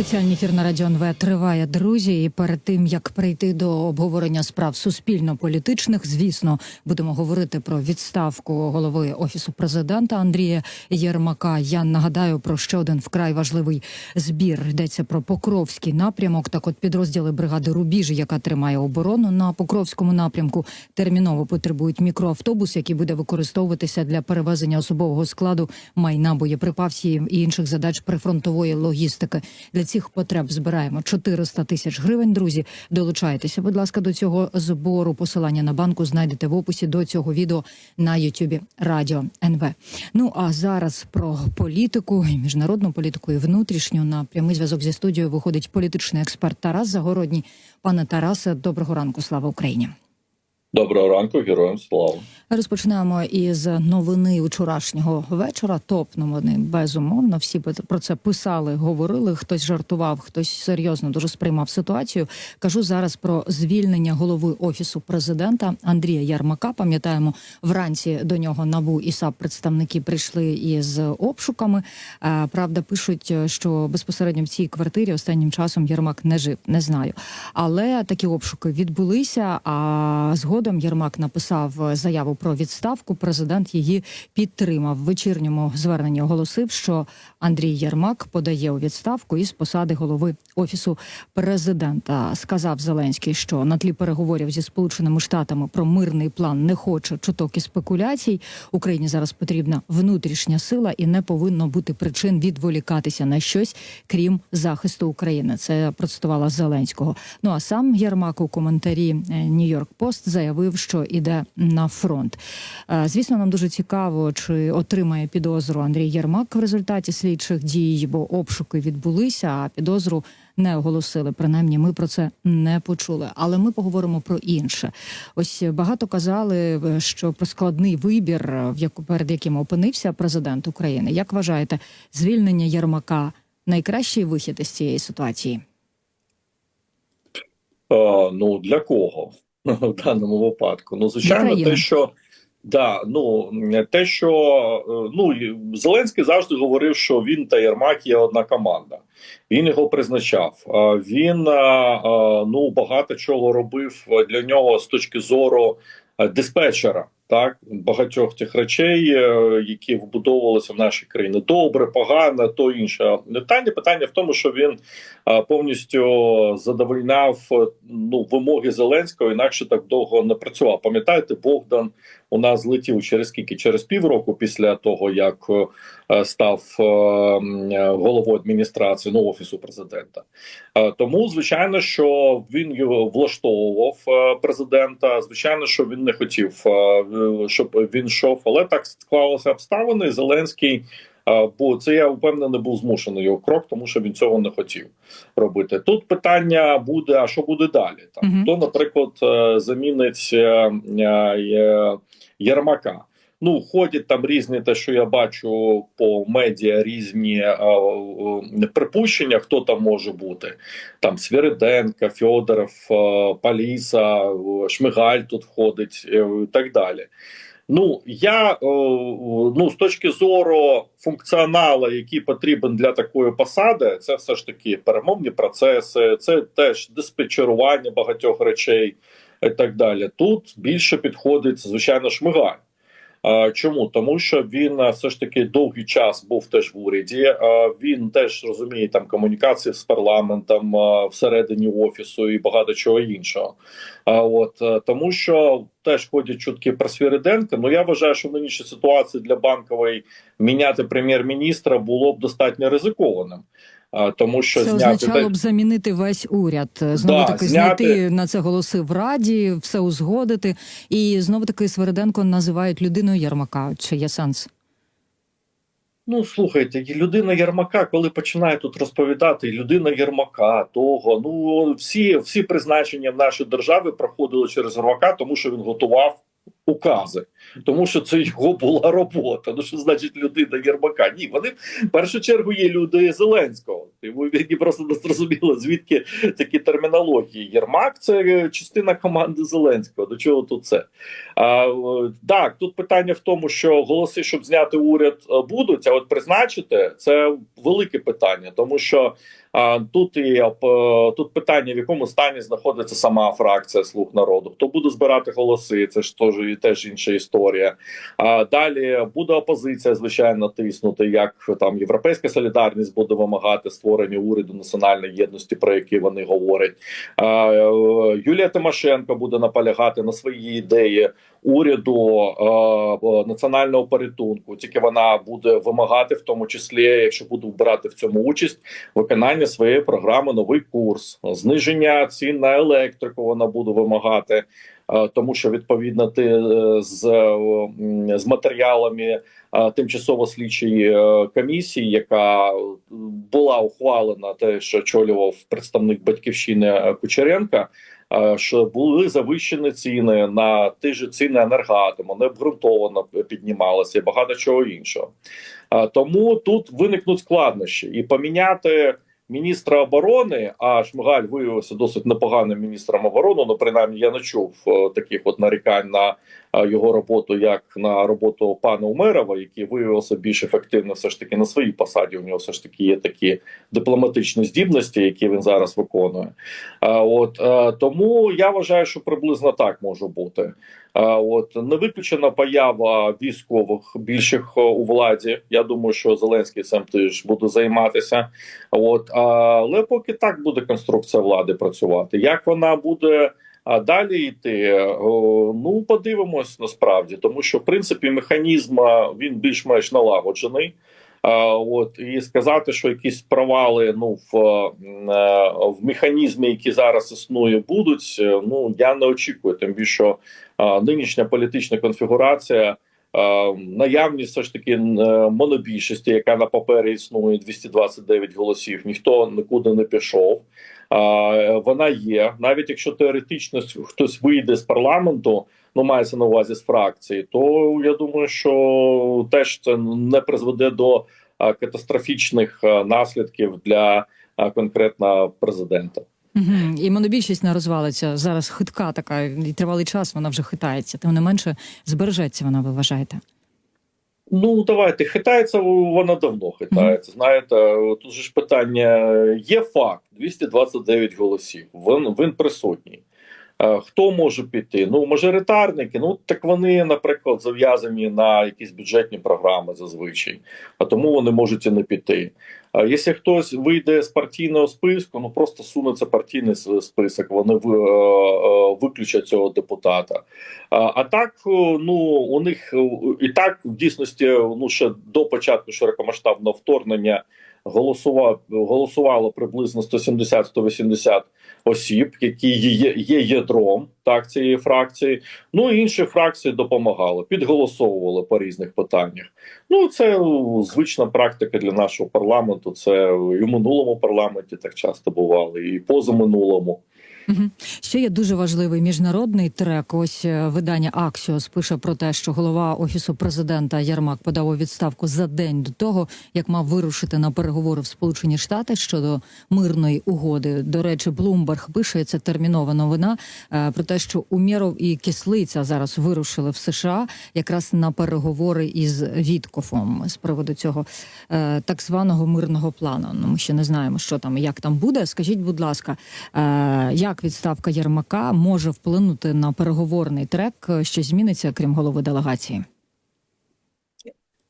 Спеціальний ефір на радіо НВ триває, друзі. І перед тим як прийти до обговорення справ суспільно-політичних, звісно, будемо говорити про відставку голови офісу президента Андрія Єрмака. Я нагадаю про ще один вкрай важливий збір. Йдеться про Покровський напрямок. Так, от підрозділи бригади Рубіж, яка тримає оборону на Покровському напрямку, терміново потребують мікроавтобус, який буде використовуватися для перевезення особового складу, майна, боєприпасів і інших задач прифронтової логістики. Для цих потреб збираємо 400 тисяч гривень. Друзі, долучайтеся, будь ласка, до цього збору. Посилання на банку знайдете в описі до цього відео на Ютубі Радіо НВ. Ну а зараз про політику і міжнародну політику і внутрішню на прямий зв'язок зі студією виходить політичний експерт Тарас Загородній. Пане Тарасе, доброго ранку. Слава Україні. Доброго ранку, героям слава. Розпочинаємо із новини вчорашнього вечора. Топ новини безумовно. Всі про це писали, говорили. Хтось жартував, хтось серйозно дуже сприймав ситуацію. Кажу зараз про звільнення голови офісу президента Андрія Ярмака. Пам'ятаємо, вранці до нього набу і САП представники прийшли із обшуками. Е, Правда, пишуть, що безпосередньо в цій квартирі останнім часом Єрмак не жив. Не знаю, але такі обшуки відбулися. А згодом Єрмак написав заяву про відставку. Президент її підтримав. В вечірньому зверненні оголосив, що Андрій Єрмак подає у відставку із посади голови офісу президента. Сказав Зеленський, що на тлі переговорів зі сполученими штатами про мирний план не хоче чуток і спекуляцій. Україні зараз потрібна внутрішня сила і не повинно бути причин відволікатися на щось, крім захисту України. Це процитувала Зеленського. Ну а сам Єрмак у коментарі Нью-Йорк Пост заявив, що іде на фронт. Е, Звісно, нам дуже цікаво, чи отримає підозру Андрій Єрмак в результаті слідчих дій, бо обшуки відбулися, а підозру не оголосили. Принаймні, ми про це не почули. Але ми поговоримо про інше. Ось багато казали, е, що про складний вибір, е, перед яким опинився президент України. Як вважаєте, звільнення Єрмака найкращий вихід із цієї ситуації? Е, ну для кого в даному випадку? Ну, звичайно, те, що да, ну те, що е, ну Зеленський завжди говорив, що він та Єрмак є одна команда. Він його призначав. Він е, е, ну багато чого робив для нього з точки зору диспетчера. Так, багатьох тих речей, які вбудовувалися в нашій країні, добре, погано, то інше питання. Питання в тому, що він повністю задовольняв ну вимоги Зеленського, інакше так довго не працював. Пам'ятаєте, Богдан у нас злетів через скільки? Через півроку після того, як е, став е, е, головою адміністрації ну, офісу президента. Тому, звичайно, що він його влаштовував президента. Звичайно, що він не хотів, щоб він йшов, але так склалися обставини. Зеленський. Бо це я впевнений був змушений його крок, тому що він цього не хотів робити. Тут питання буде: а що буде далі? Там Мгм. хто, наприклад, замінить Єрмака. Ну, ходять там різні, те, що я бачу по медіа, різні е, е, припущення, хто там може бути. Там Свириденко, Федоров, е, Паліса, е, Шмигаль тут входить е, і так далі. Ну, я е, ну, з точки зору функціонала, який потрібен для такої посади, це все ж таки перемовні процеси, це теж диспетчерування багатьох речей і так далі. Тут більше підходить, звичайно, Шмигаль. Чому? Тому що він все ж таки довгий час був теж в уряді. Він теж розуміє там комунікації з парламентом всередині офісу і багато чого іншого. А от е, тому, що теж ходять чутки про Свіриденка. Ну я вважаю, що в нинішній ситуації для банкової міняти прем'єр-міністра було б достатньо ризикованим. Тому що Це зняти означало б замінити весь уряд. Знову Да, таки зняти- знайти на це голоси в раді, все узгодити. І знову таки Свериденко називають людиною Єрмака. Чи є сенс? Ну, слухайте, людина Єрмака, коли починає тут розповідати, людина Єрмака, того, ну всі, всі призначення в нашій державі проходили через Єрмака, тому що він готував укази, тому що це його була робота. Ну що значить людина Єрмака? Ні, вони в першу чергу є люди Зеленського. Мені просто не зрозуміло, звідки такі термінології. Єрмак це частина команди Зеленського. До чого тут це? А, е, так, тут питання в тому, що голоси, щоб зняти уряд, е, будуть, а от призначити це велике питання, тому що тут і е, тут питання, в якому стані знаходиться сама фракція слуг народу. Хто буде збирати голоси? Це ж теж теж інша історія. А далі буде опозиція, звичайно, тиснути, як там європейська солідарність буде вимагати створення уряду національної єдності, про які вони говорять. А, е, Юлія Тимошенко буде наполягати на свої ідеї уряду е, національного порятунку. Тільки вона буде вимагати, в тому числі, якщо буде брати в цьому участь, виконання своєї програми новий курс, зниження цін на електрику. Вона буде вимагати, тому що відповідно ти е, з, е, з матеріалами е, тимчасово слідчої е, комісії, яка була ухвалена, те, що очолював представник батьківщини е, Кучеренка. е, Що були завищені ціни на ті ж ціни енергоатому, необґрунтовано піднімалися і багато чого іншого. Е, Тому тут виникнуть складнощі і поміняти міністра оборони. А Шмигаль виявився досить непоганим міністром оборони. Ну принаймні я не чув е, таких от нарікань на е, його роботу, як на роботу пана Умерова, який виявився більш ефективно, все ж таки на своїй посаді. У нього все ж таки є такі дипломатичні здібності, які він зараз виконує. От е, тому я вважаю, що приблизно так може бути. От не виключена поява військових більших е, у владі. Я думаю, що Зеленський цим теж буде займатися. От але поки так буде конструкція влади працювати. Як вона буде далі йти? Ну подивимось насправді, тому що в принципі механізм він більш-менш налагоджений. От і сказати, що якісь провали ну в, е, в механізмі, які зараз існує, будуть. е, Ну я не очікую, тим більше нинішня політична конфігурація. Наявність все ж таки е, монобільшості, яка на папері існує 229 голосів, ніхто нікуди не пішов. Вона є, навіть якщо теоретично хтось вийде з парламенту, ну мається на увазі з фракції, то я думаю, що теж це не призведе до катастрофічних наслідків для конкретно президента. Угу. І монобільшість не розвалиться. Зараз хитка така, і тривалий час вона вже хитається. Тим не менше, збережеться вона, ви вважаєте? Ну давайте хитається вона давно хитається. Знаєте, тут же ж питання є факт: 229 голосів. Він він присутній. Е, Хто може піти? Ну, мажоритарники, ну так вони, наприклад, зав'язані на якісь бюджетні програми зазвичай, а тому вони можуть і не піти. Якщо хтось вийде з партійного списку, ну просто сунеться партійний список, вони е, е, виключать цього депутата. А, так, е, ну у них і так в дійсності, ну ще до початку широкомасштабного вторгнення голосував голосувало приблизно 170-180 осіб, які є, є ядром так цієї фракції. Ну інші фракції допомагали, підголосовували по різних питаннях. Ну це звична практика для нашого парламенту. Це і в минулому парламенті так часто бувало, і позаминулому. Ще є дуже важливий міжнародний трек. Ось е, видання Аксіос пише про те, що голова офісу президента Ярмак подав у відставку за день до того, як мав вирушити на переговори в Сполучені Штати щодо мирної угоди. До речі, Блумберг пише це термінова новина е, про те, що Умєров і Кислиця зараз вирушили в США якраз на переговори із Віткофом з приводу цього е, так званого мирного плану. Ну ми ще не знаємо, що там і як там буде. Скажіть, будь ласка, е, як відставка Єрмака може вплинути на переговорний трек, що зміниться, крім голови делегації?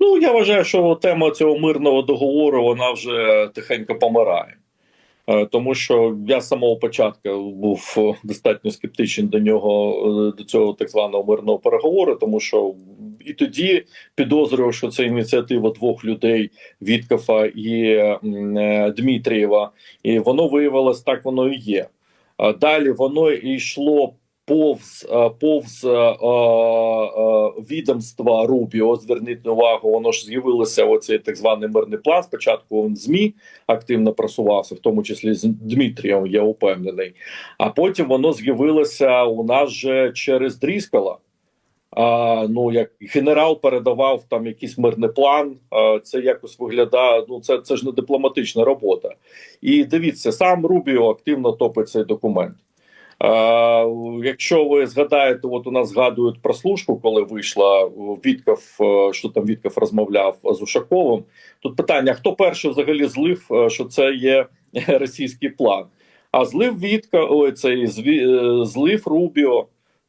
Ну я вважаю, що тема цього мирного договору вона вже тихенько помирає. Е, Тому що я з самого початку був е, достатньо скептичний до нього е, до цього так званого мирного переговору, тому що і тоді підозрював, що це ініціатива двох людей Віткафа і м, Дмитрієва, і воно виявилось так, воно і є. Далі воно йшло повз е, повз е, е, відомства Рубіо. Зверніть увагу, воно ж з'явилося оцей так званий мирний план. Спочатку він змі активно просувався, в тому числі з Дмитрієм, я упевнений. А потім воно з'явилося у нас же через Дріскала. А, ну як генерал передавав там якийсь мирний план. А, це якось виглядає. Ну це, це ж не дипломатична робота. І дивіться, сам Рубіо активно топить цей документ. А, якщо ви згадаєте, от у нас згадують про служку, коли вийшла Вітков, що там Вітков розмовляв з Ушаковим. Тут питання: хто перший взагалі злив, що це є російський план? А злив Вітка, ой, цей е, злив Рубіо,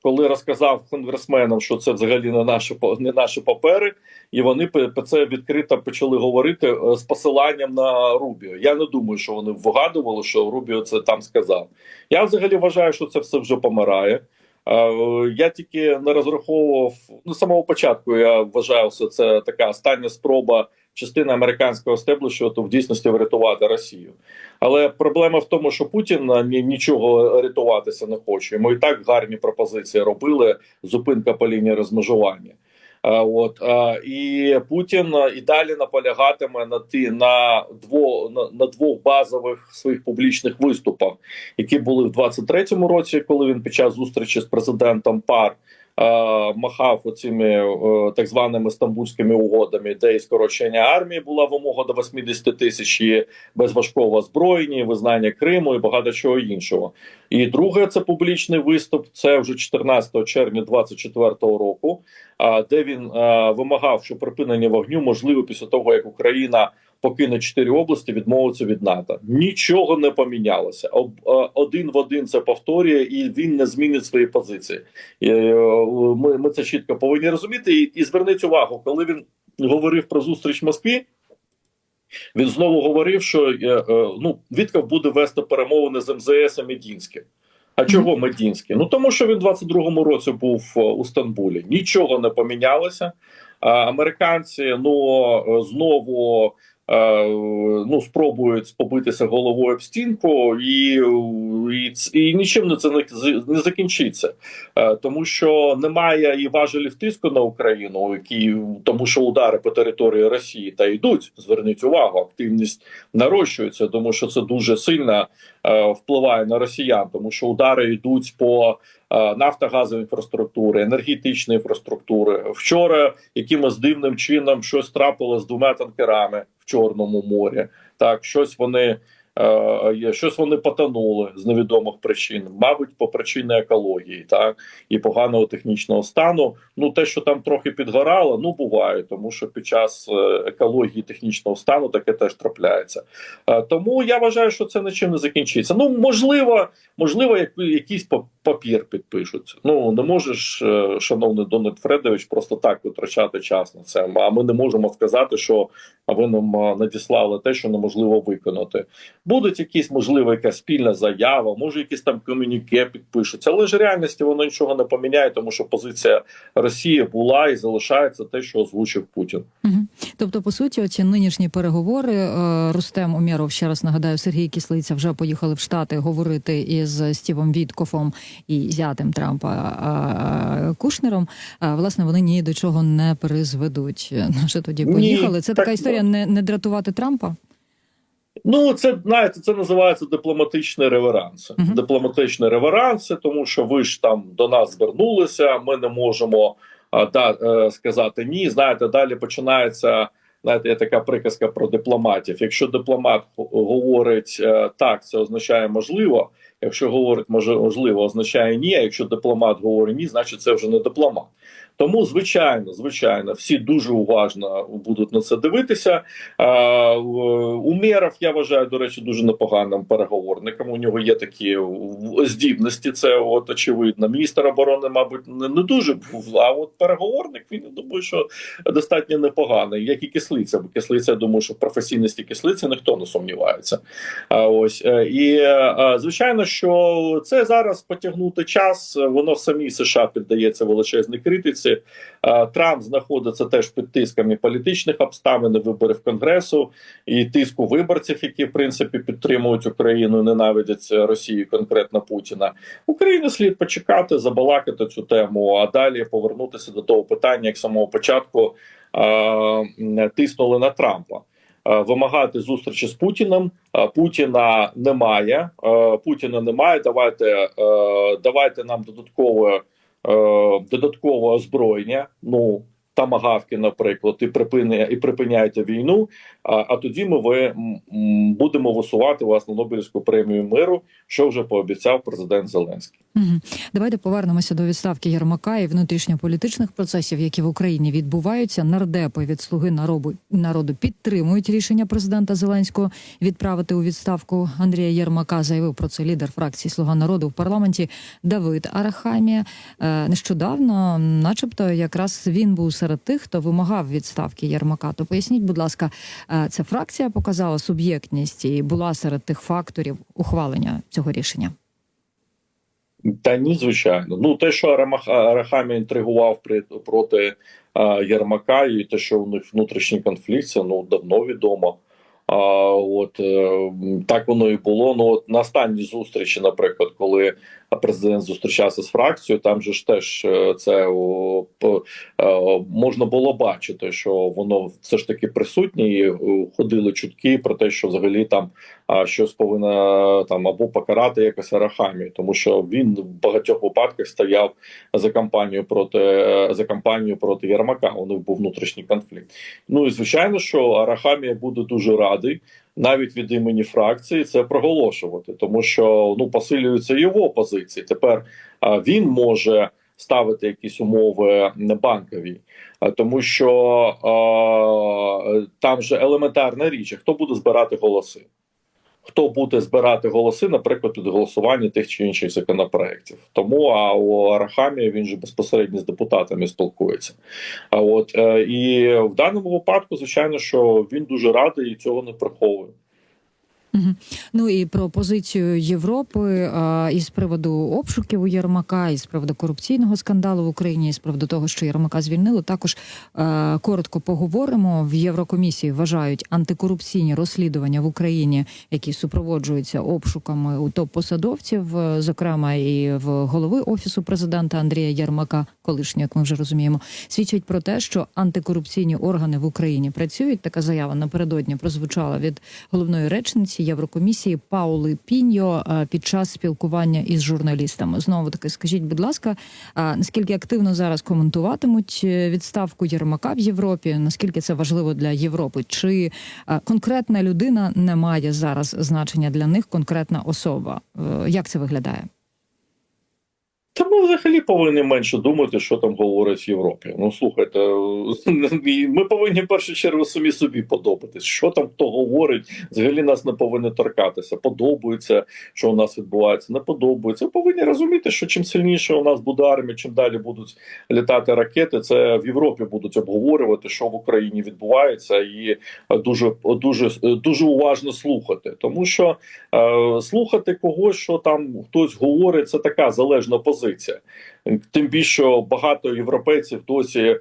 коли розказав конгресменам, що це взагалі не наші не наші папери, і вони це відкрито почали говорити е, з посиланням на Рубіо. Я не думаю, що вони вгадували, що Рубіо це там сказав. Я взагалі вважаю, що це все вже помирає. Е, Я тільки не розраховував ну, з самого початку. Я вважаю, що це така остання спроба частини американського стеблішменту в дійсності врятувати Росію. Але проблема в тому, що Путін нічого рятуватися не хоче. Йому і так гарні пропозиції робили. Зупинка по лінії розмежування. От і Путін і далі наполягатиме на ті на дво на, на двох базових своїх публічних виступах, які були в 23-му році, коли він під час зустрічі з президентом пар. Е, Махав оцими е, так званими стамбульськими угодами, де і скорочення армії була вимога до 80 тисяч і без важкого озброєння, визнання Криму і багато чого іншого. І друге, це публічний виступ. Це вже 14 червня 24 року, а, де він вимагав, що припинення вогню можливо після того, як Україна покине чотири області, відмовиться від НАТО. Нічого не помінялося. Об, один в один це повторює, і він не змінить свої позиції. Е, ми, ми це чітко повинні розуміти. І, і зверніть увагу, коли він говорив про зустріч в Москві. Він знову говорив, що е, е, ну Вітков буде вести перемовини з МЗС Медінським. А чого Медінський? Ну тому що він в 22-му році був е, у Стамбулі. Нічого не помінялося. Американці ну е, знову е, ну спробують побитися головою об стінку, і, і, і нічим не це не, не закінчиться, Е, тому що немає і важелів тиску на Україну, які тому, що удари по території Росії та йдуть. Зверніть увагу, активність нарощується, тому що це дуже сильно е, впливає на росіян, тому що удари йдуть по е, нафтогазовій інфраструктури, енергетичної інфраструктури. Вчора якимось дивним чином щось трапило з двома танкерами в Чорному морі. Так, щось вони. е, Щось вони потонули з невідомих причин, мабуть, по причині екології, так і поганого технічного стану. Ну те, що там трохи підгорало, ну буває, тому що під час е, екології технічного стану таке теж трапляється. Тому я вважаю, що це нічим не закінчиться. Ну можливо, можливо, як- якийсь па- папір підпишуть. Ну не можеш, е, шановний Дональд Фредович, просто так витрачати час на це. А ми не можемо сказати, що ви нам е, надіслали те, що неможливо виконати. Будуть якісь можливо, якась спільна заява, може якісь там комюніке підпишуться, але ж реальності воно нічого не поміняє, тому що позиція Росії була і залишається те, що озвучив Путін. Тобто, по суті, оці нинішні переговори е, Рустем Умєров, ще раз нагадаю, Сергій Кислиця вже поїхали в Штати говорити із Стівом Віткофом і зятем Трампа Кушнером. Е, Власне, вони ні до чого не призведуть. Наші тоді Ні, поїхали. Це так, така історія не, не дратувати Трампа. Ну, це знаєте, це називається дипломатичний реверанс. Мгм. Дипломатичний реверанс, тому що ви ж там до нас звернулися. Ми не можемо а, да, е, сказати ні. Знаєте, далі починається. Знаєте, є така приказка про дипломатів. Якщо дипломат говорить е, так, це означає можливо. Якщо говорить можливо, означає ні. А якщо дипломат говорить ні, значить це вже не дипломат. Тому, звичайно, звичайно, всі дуже уважно будуть на це дивитися. А, в- Умєров, я вважаю, до речі, дуже непоганим переговорником. У нього є такі здібності. Це от очевидно. Міністр оборони, мабуть, не, дуже був. А от переговорник він я думаю, що достатньо непоганий, як і кислиця. Бо кислиця, я думаю, що в професійності кислиці ніхто не сумнівається. А ось е, і звичайно, що це зараз потягнути час. Воно в самій США піддається величезній критиці. Е, Трамп знаходиться теж під тисками політичних обставин, виборів конгресу і тиску виборців, які в принципі підтримують Україну, ненавидять Росію, конкретно Путіна. Україні слід почекати, забалакати цю тему, а далі повернутися до того питання, як самого початку е, тиснули на Трампа. Е, Вимагати зустрічі з Путіним Е, Путіна немає. Путіна немає. Давайте, давайте нам додатково додаткове озброєння. Ну тамагавки, наприклад, і припиняє і припиняєте війну. А, а тоді ми ви будемо висувати власне Нобелівську премію миру, що вже пообіцяв президент Зеленський. Давайте повернемося до відставки Єрмака і внутрішньополітичних процесів, які в Україні відбуваються. Нардепи від слуги народу народу підтримують рішення президента Зеленського відправити у відставку Андрія Єрмака. Заявив про це лідер фракції Слуга народу в парламенті Давид Арахамія. Е, Нещодавно, начебто, якраз він був серед тих, хто вимагав відставки Єрмака. То поясніть, будь ласка, е, ця фракція показала суб'єктність і була серед тих факторів ухвалення цього рішення. Та ні, звичайно. Ну те, що Арахамі інтригував при проти а, Єрмака, і те, що у них внутрішній конфлікт, це ну давно відомо. А от е, так воно і було. Ну от на останній зустрічі, наприклад, коли президент зустрічався з фракцією, там же ж теж е, це е, можна було бачити, що воно все ж таки присутнє, і е, ходили чутки про те, що взагалі там щось повинна там або покарати якось Арахамію, тому що він в багатьох випадках стояв за кампанію проти за кампанію проти Єрмака. У них був внутрішній конфлікт. Ну і звичайно, що Арахамія буде дуже радий. Навіть від імені фракції це проголошувати, тому що ну посилюються його позиції. Тепер він може ставити якісь умови банкові, тому що там же елементарна річ: хто буде збирати голоси? Хто буде збирати голоси, наприклад, під голосування тих чи інших законопроєктів. Тому а у Арахамі він же безпосередньо з депутатами спілкується. А от е, і в даному випадку, звичайно, що він дуже радий і цього не приховує. Мгм. Ну і про позицію Європи а, і з приводу обшуків у Єрмака, і з приводу корупційного скандалу в Україні, і з приводу того, що Єрмака звільнили, також е, коротко поговоримо. В Єврокомісії вважають антикорупційні розслідування в Україні, які супроводжуються обшуками у топ-посадовців, е, зокрема і в голови офісу президента Андрія Єрмака, колишнього, як ми вже розуміємо, свідчать про те, що антикорупційні органи в Україні працюють. Така заява напередодні прозвучала від головної речниці Єврокомісії Паули Піньо е, під час спілкування із журналістами. Знову таки, скажіть, будь ласка, наскільки активно зараз коментуватимуть е, відставку Єрмака в Європі? Наскільки це важливо для Європи? Чи е, конкретна людина не має зараз значення для них, конкретна особа? Як це виглядає? Та ми взагалі повинні менше думати, що там говорять в Європі. Ну слухайте, е, ми повинні в першу чергу самі собі подобатись. Що там хто говорить, взагалі нас не повинні торкатися. Подобається, що у нас відбувається, не подобається. Ми повинні розуміти, що чим сильніше у нас буде армія, чим далі будуть літати ракети, це в Європі будуть обговорювати, що в Україні відбувається, і дуже дуже дуже уважно слухати, тому що е, слухати когось, що там хтось говорить, це така залежна позиція. Тим більше багато європейців досі е,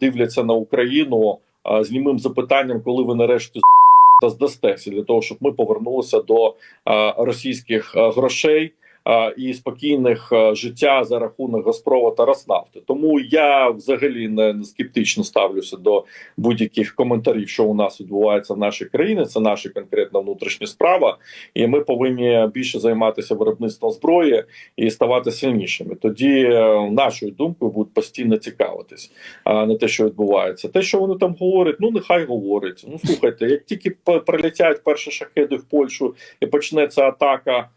дивляться на Україну е, з німим запитанням, коли ви нарешті здастеся для того, щоб ми повернулися до е, російських грошей і спокійних життя за рахунок Газпрома та Роснафти. Тому я взагалі не скептично ставлюся до будь-яких коментарів, що у нас відбувається в нашій країні. Це наша конкретна внутрішня справа, і ми повинні більше займатися виробництвом зброї і ставати сильнішими. Тоді е, нашою думкою будуть постійно цікавитись, а не те, що відбувається. Те, що вони там говорять, ну нехай говорять. Ну слухайте, як тільки прилетять перші шахеди в Польщу і почнеться атака.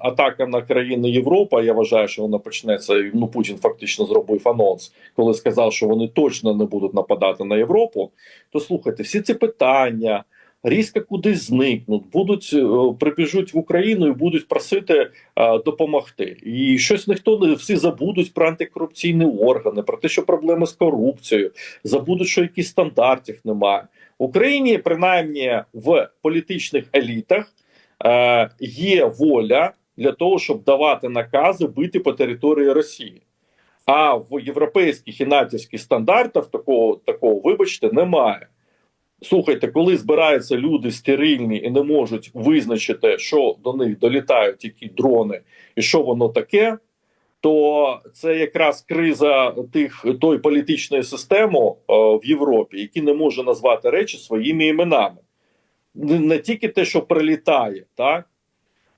Атака на країни Європи. Я вважаю, що вона почнеться. Ну Путін фактично зробив анонс, коли сказав, що вони точно не будуть нападати на Європу. То слухайте, всі ці питання, різко кудись зникнуть, будуть е, прибіжуть в Україну і будуть просити е, допомогти. І щось ніхто не всі забудуть про антикорупційні органи, про те, що проблеми з корупцією, забудуть, що якісь стандартів немає. В Україні, принаймні в політичних елітах, е, є воля для того, щоб давати накази бити по території Росії. А в європейських і натівських стандартах такого, такого, вибачте, немає. Слухайте, коли збираються люди стерильні і не можуть визначити, що до них долітають які дрони і що воно таке, то це якраз криза тих той політичної системи е, в Європі, які не може назвати речі своїми іменами. Не, тільки те, що прилітає, так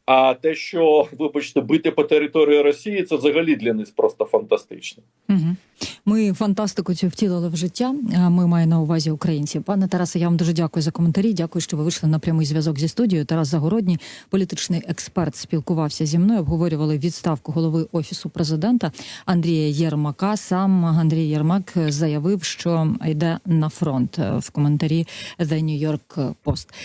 А те, що вибачте, бити по території Росії, це взагалі для них просто фантастично. Угу. Ми фантастику цю втілили в життя. Ми маємо на увазі українців. Пане Тарасе, я вам дуже дякую за коментарі. Дякую, що ви вийшли на прямий зв'язок зі студією. Тарас Загородній, політичний експерт, спілкувався зі мною. Обговорювали відставку голови офісу президента Андрія Єрмака. Сам Андрій Єрмак заявив, що йде на фронт в коментарі The New York Post.